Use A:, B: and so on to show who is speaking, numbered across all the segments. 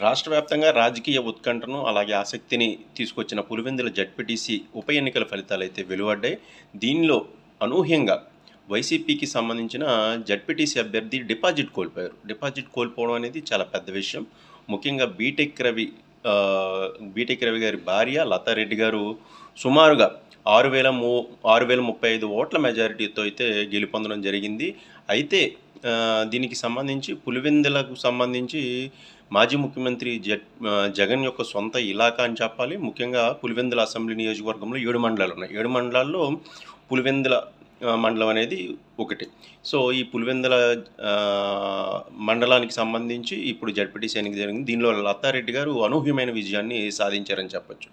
A: రాష్ట్ర వ్యాప్తంగా రాజకీయ ఉత్కంఠను అలాగే ఆసక్తిని తీసుకొచ్చిన పులివెందుల జడ్పీటీసీ ఉప ఎన్నికల ఫలితాలు అయితే వెలువడ్డాయి. దీనిలో అనూహ్యంగా వైసీపీకి సంబంధించిన జడ్పీటీసీ అభ్యర్థి డిపాజిట్ కోల్పోయారు. డిపాజిట్ కోల్పోవడం అనేది చాలా పెద్ద విషయం. ముఖ్యంగా బీటెక్ రవి బీటెక్ రవి గారి భార్య లతారెడ్డి గారు సుమారుగా ఆరు వేల మూ ఆరు వేల ముప్పై ఐదు ఓట్ల మెజారిటీతో అయితే గెలుపొందడం జరిగింది. అయితే దీనికి సంబంధించి పులివెందులకు సంబంధించి మాజీ ముఖ్యమంత్రి జ జగన్ యొక్క సొంత ఇలాకా అని చెప్పాలి. ముఖ్యంగా పులివెందుల అసెంబ్లీ నియోజకవర్గంలో ఏడు మండలాలు ఉన్నాయి. ఏడు మండలాల్లో పులివెందుల మండలం అనేది ఒకటి. సో ఈ పులివెందుల మండలానికి సంబంధించి ఇప్పుడు జడ్పీటీసీ ఎన్నిక జరిగింది. దీనిలో లతారెడ్డి గారు అనూహ్యమైన విజయాన్ని సాధించారని చెప్పొచ్చు.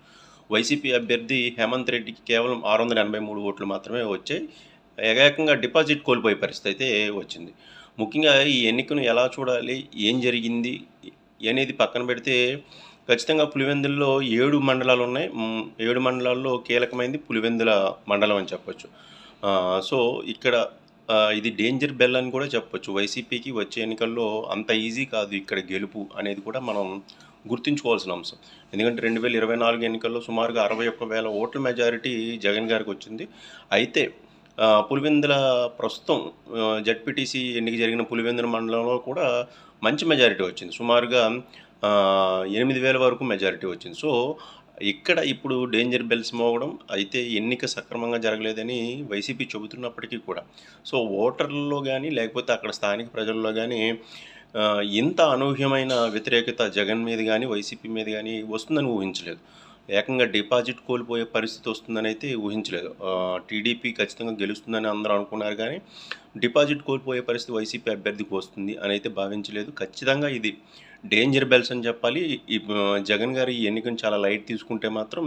A: వైసీపీ అభ్యర్థి హేమంత్ రెడ్డికి కేవలం ఆరు వందల ఎనభై మూడు ఓట్లు మాత్రమే వచ్చాయి. ఏకంగా డిపాజిట్ కోల్పోయే పరిస్థితి అయితే వచ్చింది. ముఖ్యంగా ఈ ఎన్నికను ఎలా చూడాలి? ఏం జరిగింది? అనేది పక్కన పెడితే ఖచ్చితంగా పులివెందుల్లో ఏడు మండలాలు ఉన్నాయి. ఏడు మండలాల్లో కీలకమైనది పులివెందుల మండలం అని చెప్పొచ్చు. సో ఇక్కడ ఇది డేంజర్ బెల్ అని కూడా చెప్పొచ్చు. వైసీపీకి వచ్చే ఎన్నికల్లో అంత ఈజీ కాదు ఇక్కడ గెలుపు అనేది కూడా మనం గుర్తుంచుకోవాల్సిన అంశం. ఎందుకంటే రెండు వేల ఇరవై నాలుగు ఎన్నికల్లో సుమారుగా అరవై ఒక్క వేల ఓట్ల మెజారిటీ జగన్ గారికి వచ్చింది. అయితే పులివెందుల ప్రస్తుతం జడ్పీటీసీ ఎన్నిక జరిగిన పులివెందుల మండలంలో కూడా మంచి మెజారిటీ వచ్చింది. సుమారుగా ఎనిమిది వేల వరకు మెజారిటీ వచ్చింది. సో ఇక్కడ ఇప్పుడు డేంజర్ బెల్స్ మోగడం అయితే ఎన్నిక సక్రమంగా జరగలేదని వైసీపీ చెబుతున్నప్పటికీ కూడా. సో ఓటర్లలో కానీ లేకపోతే అక్కడ స్థానిక ప్రజల్లో కానీ ఇంత అనూహ్యమైన వ్యతిరేకత జగన్ మీద కానీ వైసీపీ మీద కానీ వస్తుందని ఊహించలేదు. ఏకంగా డిపాజిట్ కోల్పోయే పరిస్థితి వస్తుందని అయితే ఊహించలేదు టీడీపీ ఖచ్చితంగా గెలుస్తుందని అందరూ అనుకున్నారు కానీ డిపాజిట్ కోల్పోయే పరిస్థితి వైసీపీ అభ్యర్థికి వస్తుంది అని అయితే భావించలేదు. ఖచ్చితంగా ఇది డేంజర్ బెల్స్ అని చెప్పాలి. ఈ జగన్ గారు ఈ ఎన్నికను చాలా లైట్ తీసుకుంటే మాత్రం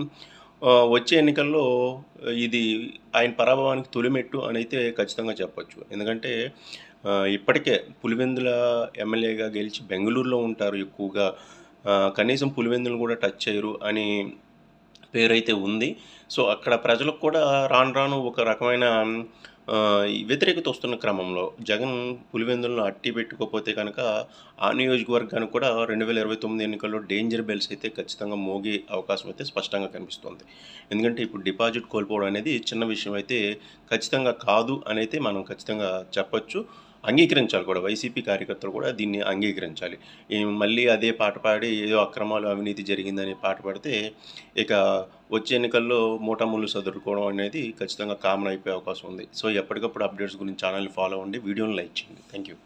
A: వచ్చే ఎన్నికల్లో ఇది ఆయన పరాభవానికి తొలిమెట్టు అని అయితే ఖచ్చితంగా చెప్పొచ్చు. ఎందుకంటే ఇప్పటికే పులివెందుల ఎమ్మెల్యేగా గెలిచి బెంగళూరులో ఉంటారు ఎక్కువగా. కనీసం పులివెందులు కూడా టచ్ చేయరు అని పేరైతే ఉంది. సో అక్కడ ప్రజలకు కూడా రాను రాను ఒక రకమైన వ్యతిరేకత వస్తున్న క్రమంలో జగన్ పులివెందులను అట్టి పెట్టుకోకపోతే కనుక ఆ నియోజకవర్గానికి కూడా రెండు వేల ఇరవై తొమ్మిది ఎన్నికల్లో డేంజర్ బెల్స్ అయితే ఖచ్చితంగా మోగే అవకాశం అయితే స్పష్టంగా కనిపిస్తుంది. ఎందుకంటే ఇప్పుడు డిపాజిట్ కోల్పోవడం అనేది చిన్న విషయం అయితే ఖచ్చితంగా కాదు అని అయితే మనం ఖచ్చితంగా చెప్పచ్చు. అంగీకరించాలి కూడా. వైసీపీ కార్యకర్తలు కూడా దీన్ని అంగీకరించాలి. మళ్ళీ అదే పాట పాడి ఏదో అక్రమాలు అవినీతి జరిగిందని పాట పాడితే ఇక వచ్చే ఎన్నికల్లో మూటాముళ్ళు సదురుకోవడం అనేది ఖచ్చితంగా కామన్ అయిపోయే అవకాశం ఉంది. సో ఎప్పటికప్పుడు అప్డేట్స్ గురించి ఛానల్ని ఫాలో అవ్వండి. వీడియోని లైక్ చేయండి. Thank you